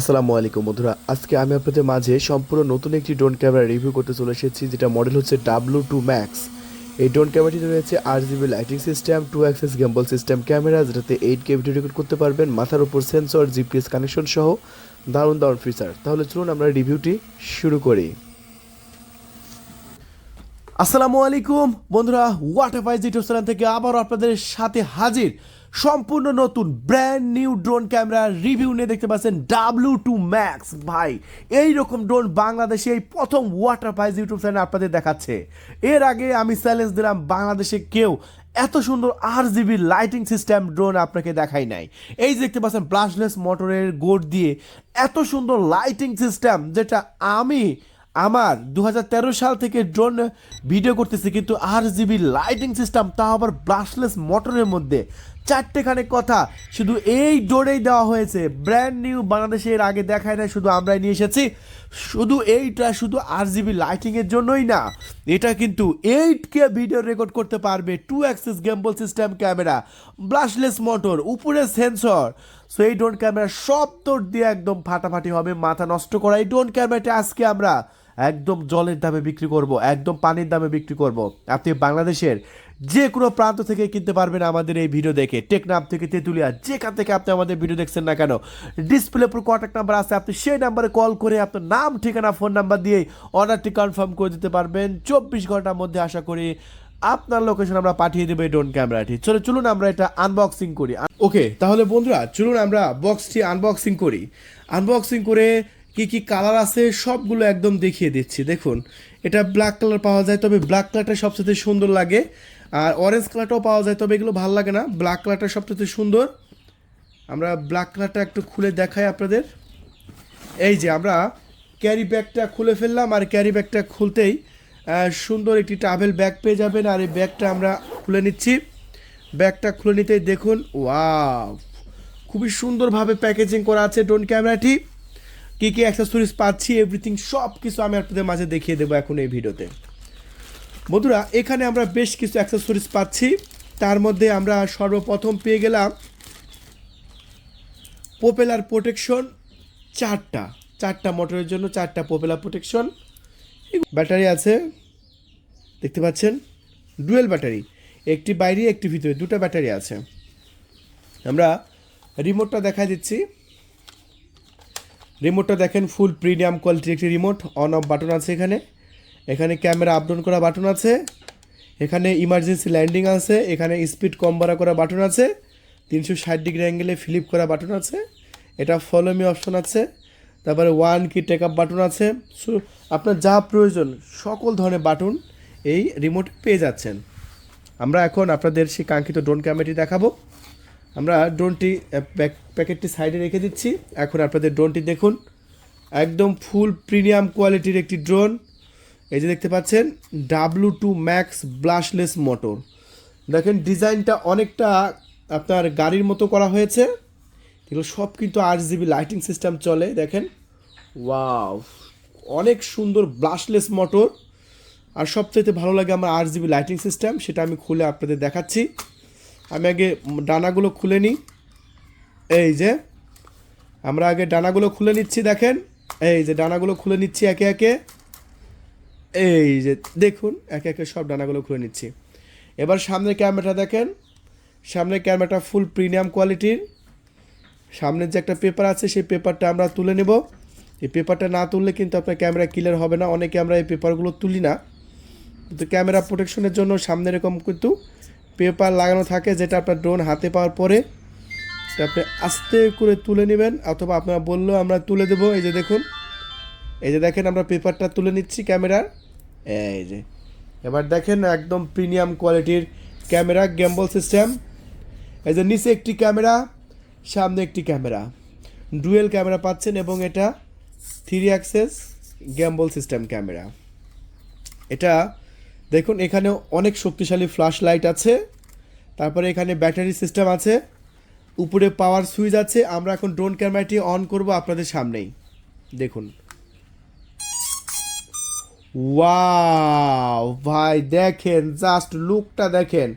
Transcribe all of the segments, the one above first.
আসসালামু আলাইকুম বন্ধুরা। আজকে আমি আপনাদের মাঝে সম্পূর্ণ নতুন একটি ড্রোন ক্যামেরা রিভিউ করতে চলে এসেছি, যেটা মডেল হচ্ছে ডাব্লু টু ম্যাক্স এই ড্রোন ক্যামেরাটিতে রয়েছে R GB lighting system two axis gimbal system camera যেটাতে এইট কে ভিডিও রেকর্ড করতে পারবেন, মাথার উপর সেন্সর জিপিএস কানেকশন সহ দারুণ দারুণ ফিচার তাহলে চলুন আমরা রিভিউটি শুরু করি। আসসালামু আলাইকুম বন্ধুরা ওয়াটার ফাইজ ইউটিউব চ্যানেল থেকে আবারও আপনাদের সাথে হাজির। সম্পূর্ণ নতুন brand new drone camera review নিয়ে দেখতে পাচ্ছেন ডাব্লু টু ম্যাক্স ভাই এই রকম ড্রোন বাংলাদেশে এই প্রথম ওয়াটার ফাইজ ইউটিউব চ্যানেল আপনাদের দেখাচ্ছে। এর আগে আমি চ্যালেঞ্জ দিলাম, বাংলাদেশে কেউ এত সুন্দর R GB lighting system drone আপনাকে দেখাই নাই। এই যে দেখতে পাচ্ছেন ব্লাশলেস মোটরের গোড দিয়ে এত সুন্দর লাইটিং সিস্টেম যেটা আমি আমার দু হাজার তেরো সাল থেকে ড্রোন ভিডিও করতেছি, কিন্তু আর জিবি লাইটিং সিস্টেম তা আবার ব্রাশলেস মোটরের মধ্যে। চারটেখানে কথা। শুধু এই ড্রোনেই দেওয়া হয়েছে। ব্র্যান্ড নিউ বাংলাদেশে এর আগে দেখায় না শুধু আমরাই নিয়ে এসেছি। শুধু এইটা, শুধু আর জিবি লাইটিংয়ের জন্যই না, এটা কিন্তু এইট কে ভিডিও রেকর্ড করতে পারবে two axis gimbal system camera brushless motor উপরে সেন্সর সো এই ড্রোন ক্যামেরা সব তোর দিয়ে একদম ফাটাফাটি হবে, মাথা নষ্ট করা। এই ড্রোন ক্যামেরাটা আজকে আমরা একদম জলের দামে বিক্রি করব, একদম পানির দামে বিক্রি করব। আপনি বাংলাদেশের যে কোনো প্রান্ত থেকে কিনতে পারবেন আমাদের এই ভিডিও দেখে। টেকনাপ থেকে তেঁতুলিয়া, যেখান থেকে আপনি আমাদের ভিডিও দেখছেন না কেন ডিসপ্লে উপর কন্ট্যাক্ট নাম্বার আছে, আপনি সেই নাম্বারে কল করে আপনার নাম, ঠিকানা ফোন নাম্বার দিয়ে অর্ডারটি কনফার্ম করে দিতে পারবেন। চব্বিশ ঘণ্টার মধ্যে আশা করি আপনার লোকেশন আমরা পাঠিয়ে দেবো এই ড্রোন ক্যামেরাটি চলো, চলুন আমরা এটা আনবক্সিং করি। ওকে তাহলে বন্ধুরা, চলুন আমরা বক্সটি আনবক্সিং করি। আনবক্সিং করে কি কি কালার আছে সবগুলো একদম দেখিয়ে দিচ্ছি। দেখুন, এটা ব্ল্যাক কালার পাওয়া যায়, তবে ব্ল্যাক কালারটা সবচেয়ে সুন্দর লাগে। আর অরেঞ্জ কালারটাও পাওয়া যায়, তবে এগুলো ভালো লাগে না। ব্ল্যাক কালারটা সবচেয়ে সুন্দর। আমরা ব্ল্যাক কালারটা একটু খুলে দেখাই আপনাদের। এই যে আমরা ক্যারি ব্যাগটা খুলে ফেললাম, আর ক্যারি ব্যাগটা খুলতেই সুন্দর একটি ট্রাভেল ব্যাগ পেয়ে যাবেন। আর এই ব্যাগটা আমরা খুলে নিচ্ছি। ব্যাগটা খুলে নিতেই দেখুন ওয়াও খুবই সুন্দরভাবে প্যাকেজিং করা আছে ড্রোন ক্যামেরাটি কী কী অ্যাক্সেসরিজ পাচ্ছি এভরিথিং সব কিছু আমি আপনাদের মাঝে দেখিয়ে দেবো এখন এই ভিডিওতে। বন্ধুরা, এখানে আমরা বেশ কিছু অ্যাক্সেসরিজ পাচ্ছি। তার মধ্যে আমরা সর্বপ্রথম পেয়ে গেলাম পোপেলার প্রোটেকশন চারটা। চারটা মোটরের জন্য চারটা পোপেলার প্রোটেকশন ব্যাটারি আছে, দেখতে পাচ্ছেন? ডুয়েল ব্যাটারি একটি বাইরে, একটি ভিতরে, দুটো ব্যাটারি আছে। আমরা রিমোটটা দেখা দিচ্ছি। রিমোটটা দেখেন ফুল প্রিমিয়াম কোয়ালিটির একটি রিমোট অন অফ বাটন আছে এখানে। এখানে ক্যামেরা আপডাউন করা বাটন আছে। এখানে ইমার্জেন্সি ল্যান্ডিং আছে। এখানে স্পিড কম বাড়া করা বাটন আছে। তিনশো ষাট ডিগ্রি অ্যাঙ্গেলে ফ্লিপ করা বাটন আছে। এটা ফলো মি অপশন আছে। তারপরে one key take up button আছে। সো আপনার যা প্রয়োজন, সকল ধরনের বাটন এই রিমোট পেয়ে যাচ্ছেন। আমরা এখন আপনাদের সেই কাঙ্ক্ষিত ড্রোন ক্যামেরাটি দেখাবো। আমরা ড্রোনটি প্যাকেটটি সাইডে রেখে দিচ্ছি। এখন আপনাদের ড্রোনটি দেখুন। একদম ফুল প্রিমিয়াম কোয়ালিটির একটি ড্রোন এই যে দেখতে পাচ্ছেন W two max brushless motor দেখেন, ডিজাইনটা অনেকটা আপনার গাড়ির মতো করা হয়েছে। এগুলো সব কিন্তু আট জিবি লাইটিং সিস্টেম চলে, দেখেন। ওয়াও অনেক সুন্দর ব্লাশলেস মোটর আর সবচাইতে ভালো লাগে আমার আট জিবি লাইটিং সিস্টেম সেটা আমি খুলে আপনাদের দেখাচ্ছি। আমি আগে ডানাগুলো খুলে নিই। এই যে, আমরা আগে ডানাগুলো খুলে নিচ্ছি, দেখেন। এই যে, ডানাগুলো খুলে নিচ্ছি একে একে। এই যে, দেখুন, একে একে সব ডানাগুলো খুলে নিচ্ছি। এবার সামনের ক্যামেরাটা দেখেন। সামনের ক্যামেরাটা ফুল প্রিমিয়াম কোয়ালিটির সামনের যে একটা পেপার আছে, সেই পেপারটা আমরা তুলে নেব। এই পেপারটা না তুললে কিন্তু আপনার ক্যামেরা ক্লিয়ার হবে না। অনেকে আমরা এই পেপারগুলো তুলি না। কিন্তু ক্যামেরা প্রোটেকশনের জন্য সামনে এরকম কিন্তু পেপার লাগানো থাকে, যেটা আপনার ড্রোন হাতে পাওয়ার পরে। আপনি আস্তে করে তুলে নেবেন, অথবা আপনারা বললেও আমরা তুলে দেবো। এই যে দেখুন, এই যে দেখেন, আমরা পেপারটা তুলে নিচ্ছি ক্যামেরার। এই যে। এবার দেখেন একদম প্রিমিয়াম কোয়ালিটির ক্যামেরা গ্যাম্বল সিস্টেম এই যে নিচে একটি ক্যামেরা সামনে একটি ক্যামেরা ডুয়েল ক্যামেরা পাচ্ছেন এবং এটা three axis gimbal system camera এটা দেখুন এখানে অনেক শক্তিশালী ফ্ল্যাশ লাইট আছে। তারপরে এখানে ব্যাটারি সিস্টেম আছে। উপরে পাওয়ার সুইচ আছে। আমরা এখন ড্রোন ক্যামেরাটি অন করব আপনাদের সামনেই। দেখুন। ওয়াও ভাই, দেখেন জাস্ট লুকটা দেখেন।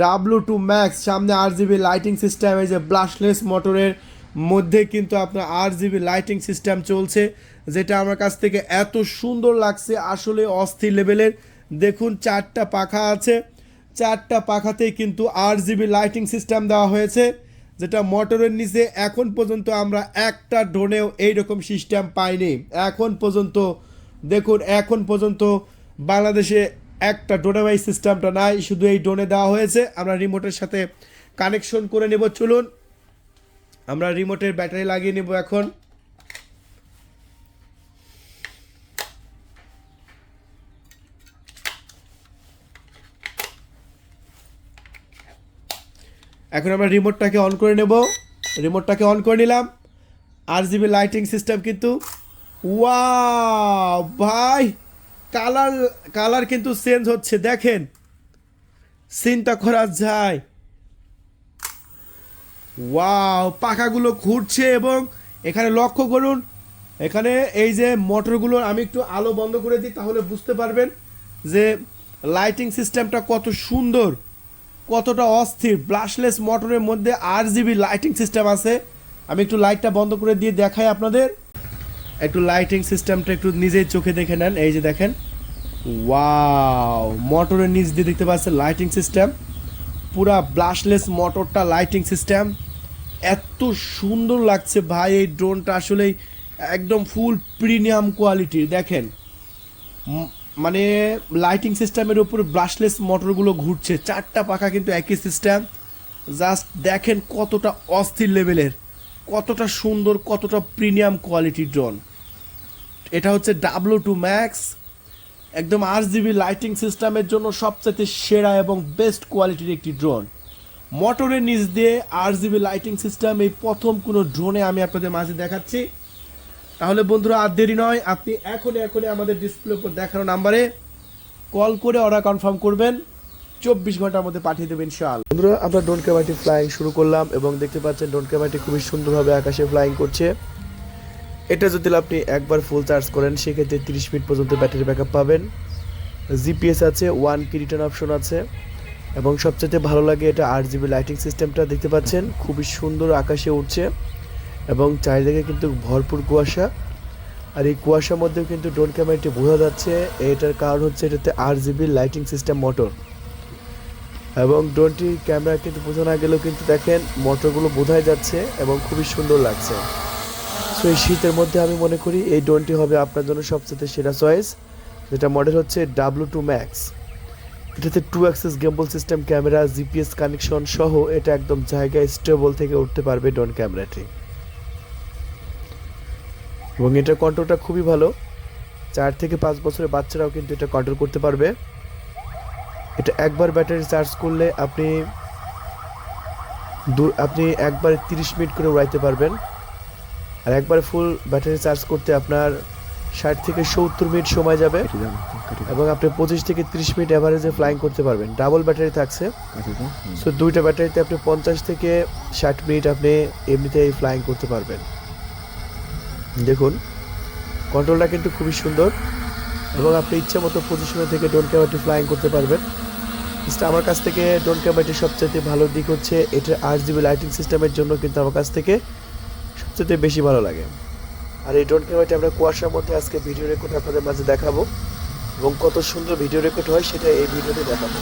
ডাব্লু টু ম্যাক্স সামনে আর জিবি লাইটিং সিস্টেম এই যে ব্লাশলেস মোটরের মধ্যে কিন্তু আপনার আট জিবি লাইটিং সিস্টেম চলছে, যেটা আমার কাছ থেকে এত সুন্দর লাগছে, আসলে অস্থির লেভেলের দেখুন, চারটা পাখা আছে, চারটা পাখাতেই কিন্তু আট জিবি লাইটিং সিস্টেম দেওয়া হয়েছে, যেটা মোটরের নিচে এখন পর্যন্ত আমরা একটা ড্রোনেও এইরকম সিস্টেম পাইনি। এখন পর্যন্ত দেখুন, এখন পর্যন্ত বাংলাদেশে একটা ড্রোনেবাই সিস্টেমটা নাই, শুধু এই ডোনে দেওয়া হয়েছে। আমরা রিমোটের সাথে কানেকশন করে নেব, চলুন। আমরা রিমোটের ব্যাটারি লাগিয়ে নেব এখন। এখন আমরা রিমোটটাকে অন করে নেব। রিমোটটাকে অন করে নিলাম। আর জিবি লাইটিং সিস্টেম কিন্তু ওয়াও ভাই কালার কালার কিন্তু চেঞ্জ হচ্ছে, দেখেন। চিন্তা করা যায়। ওয়াও পাখাগুলো ঘুরছে এবং এখানে লক্ষ্য করুন, এখানে এই যে মোটরগুলো আমি একটু আলো বন্ধ করে দিই, তাহলে বুঝতে পারবেন যে লাইটিং সিস্টেমটা কত সুন্দর, কতটা অস্থির। ব্লাশলেস মোটরের মধ্যে আর জিবি লাইটিং সিস্টেম আছে। আমি একটু লাইটটা বন্ধ করে দিয়ে দেখাই আপনাদের। একটু লাইটিং সিস্টেমটা একটু নিজেই চোখে দেখে নেন, এই যে দেখেন। ওয়াও মোটরের নিচ দিয়ে দেখতে পাচ্ছেন লাইটিং সিস্টেম পুরা ব্লাশলেস মোটরটা লাইটিং সিস্টেম এত সুন্দর লাগছে ভাই, এই ড্রোনটা আসলেই একদম ফুল প্রিমিয়াম কোয়ালিটির দেখেন। মানে লাইটিং সিস্টেমের উপর ব্রাশলেস মোটরগুলো ঘুরছে, চারটা পাখা কিন্তু একই সিস্টেম জাস্ট দেখেন কতটা অস্থির লেভেলের কতটা সুন্দর, কতটা প্রিমিয়াম কোয়ালিটির ড্রোন এটা হচ্ছে ডাব্লু টু ম্যাক্স একদম আট জিবি লাইটিং সিস্টেমের জন্য সবচেয়ে সেরা এবং বেস্ট কোয়ালিটির একটি ড্রোন মোটরের নিচ দিয়ে আর জিবি লাইটিং সিস্টেম এই প্রথম কোনো ড্রোনে আমি আপনাদের মাঝে দেখাচ্ছি। তাহলে বন্ধুরা, আর দেরি নয়, আপনি এখনই এখনই আমাদের ডিসপ্লে উপর দেখানো নাম্বারে কল করে অর্ডার কনফার্ম করবেন। চব্বিশ ঘণ্টার মধ্যে পাঠিয়ে দেবেন শাল। বন্ধুরা, আমরা ডোন ক্যামাটি ফ্লাইং শুরু করলাম এবং দেখতে পাচ্ছেন ডোন ক্যামাটি খুবই সুন্দরভাবে আকাশে ফ্লাইং করছে। এটা যদি আপনি একবার ফুল চার্জ করেন, সেক্ষেত্রে তিরিশ মিনিট পর্যন্ত ব্যাটারি ব্যাকআপ পাবেন। জিপিএস আছে ওয়ান কি রিটার্ন অপশন আছে। এবং সবচেয়ে ভালো লাগে এটা আট জিবি লাইটিং সিস্টেমটা দেখতে পাচ্ছেন? খুবই সুন্দর আকাশে উঠছে এবং চারিদিকে কিন্তু ভরপুর কুয়াশা। আর এই কুয়াশার মধ্যেও কিন্তু ড্রোন ক্যামেরাটি বোঝা যাচ্ছে, এটার কারণ হচ্ছে এটাতে আট জিবি লাইটিং সিস্টেম মোটর এবং ড্রোনটির ক্যামেরা কিন্তু বোঝা না গেলেও কিন্তু দেখেন মোটরগুলো বোঝাই যাচ্ছে এবং খুবই সুন্দর লাগছে। সো এই শীতের মধ্যে আমি মনে করি এই ড্রোনটি হবে আপনার জন্য সবচেয়ে সেরা চয়েস যেটা মডেল হচ্ছে ডাব্লু টু ম্যাক্স এটাতে two axis gimbal system camera GPS connection সহ এটা একদম জায়গায় স্টেবল থেকে উঠতে পারবে ড্রোন ক্যামেরাটি। এবং এটার কন্ট্রোলটা খুবই ভালো। চার থেকে পাঁচ বছরের বাচ্চারাও কিন্তু এটা কন্ট্রোল করতে পারবে। এটা একবার ব্যাটারি চার্জ করলে আপনি দু আপনি একবার তিরিশ মিনিট করে উড়াইতে পারবেন। আর একবার ফুল ব্যাটারি চার্জ করতে আপনার ষাট থেকে সত্তর মিনিট সময় যাবে এবং আপনি পঁচিশ থেকে তিরিশ মিনিট অ্যাভারেজে ফ্লাইং করতে পারবেন। ডাবল ব্যাটারি থাকছে। সো দুইটা ব্যাটারিতে আপনি পঞ্চাশ থেকে ষাট মিনিট আপনি এমনিতেই ফ্লাইং করতে পারবেন। দেখুন কন্ট্রোলটা কিন্তু খুবই সুন্দর এবং আপনি ইচ্ছে মতো পজিশনে থেকে ড্রোন ক্যামেরাটি ফ্লাইং করতে পারবেন। আমার কাছ থেকে ড্রোন ক্যামেরাটির সবচেয়ে ভালো দিক হচ্ছে এটার আট জিবি লাইটিং সিস্টেমের জন্য কিন্তু আমার কাছ থেকে সবচেয়ে বেশি ভালো লাগে। আর এই ড্রোন ক্যামেরাটি আমরা কুয়াশার মধ্যে আজকে ভিডিও রেকর্ড আপনাদের মাঝে দেখাবো এবং কত সুন্দর ভিডিও রেকর্ড হয় সেটা এই ভিডিওতে দেখাবো।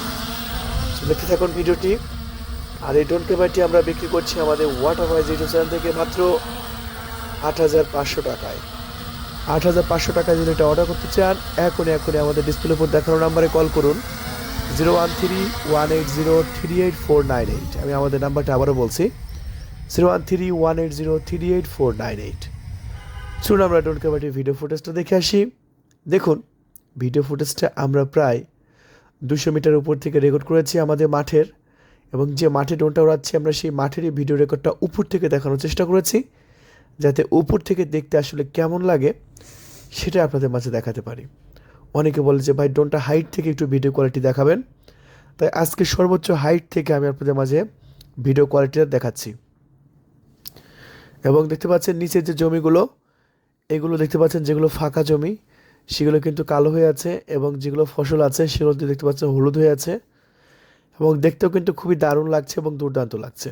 দেখতে থাকুন ভিডিওটি আর এই ড্রোন ক্যামেরাটি আমরা বিক্রি করছি আমাদের ওয়াটার ওয়াইজ ইউটিউব চ্যানেল থেকে মাত্র আট হাজার পাঁচশো টাকায়। আট হাজার পাঁচশো টাকায় যদি এটা অর্ডার করতে চান, এখনই এখনই আমাদের ডিসপ্লে উপর দেখানো নাম্বারে কল করুন। Zero one three one eight zero three eight four nine eight. আমি আমাদের নাম্বারটা আবারও বলছি। Zero one three one eight zero three eight four nine eight. শুনুন আমরা ডোন ক্যামেরাটির ভিডিও ফুটেজটা দেখে আসি। দেখুন ভিডিও ফুটেজটা আমরা প্রায় দুশো মিটার উপর থেকে রেকর্ড করেছি আমাদের মাঠের। এবং যে মাঠে ডোনটা উড়াচ্ছি আমরা সেই মাঠেরই ভিডিও রেকর্ডটা উপর থেকে দেখানোর চেষ্টা করেছি। যাতে উপর থেকে দেখতে আসলে কেমন লাগে, সেটা আপনাদের মাঝে দেখাতে পারি। অনেকে বলে যে, ভাই ড্রোনটা হাইট থেকে একটু ভিডিও কোয়ালিটি দেখাবেন। তাই আজকে সর্বোচ্চ হাইট থেকে আমি আপনাদের মাঝে ভিডিও কোয়ালিটিটা দেখাচ্ছি। এবং দেখতে পাচ্ছেন নিচের যে জমিগুলো, এগুলো দেখতে পাচ্ছেন যেগুলো ফাঁকা জমি, সেগুলো কিন্তু কালো হয়ে আছে এবং যেগুলো ফসল আছে, সেগুলো দেখতে পাচ্ছেন হলুদ হয়ে আছে। এবং দেখতেও কিন্তু খুবই দারুণ লাগছে এবং দুর্দান্ত লাগছে।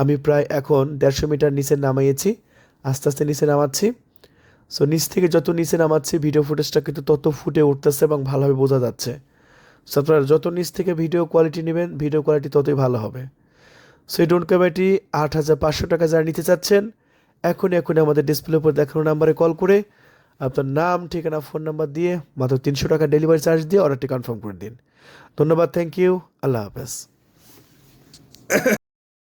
আমি প্রায় এখন দেড়শো মিটার নিচে নামাইয়েছি, আস্তে আস্তে নিচে নামাচ্ছি। সো নিচ থেকে যত নিচে নামাচ্ছি ভিডিও ফুটেজটা কিন্তু তত ফুটে উঠতেছে এবং ভালোভাবে বোঝা যাচ্ছে। সো আপনারা যত নিচ থেকে ভিডিও কোয়ালিটি নেবেন ভিডিও কোয়ালিটি ততই ভালো হবে। সো এই ড্রোন ক্যামেরাটি আট হাজার পাঁচশো টাকা যারা নিতে চাচ্ছেন, এখনই এখনই আমাদের ডিসপ্লে উপর দেখানো নাম্বারে কল করে আপনার নাম, ঠিকানা ফোন নাম্বার দিয়ে মাত্র তিনশো টাকা ডেলিভারি চার্জ দিয়ে অর্ডারটি কনফার্ম করে দিন। ধন্যবাদ থ্যাংক ইউ আল্লাহ হাফেজ।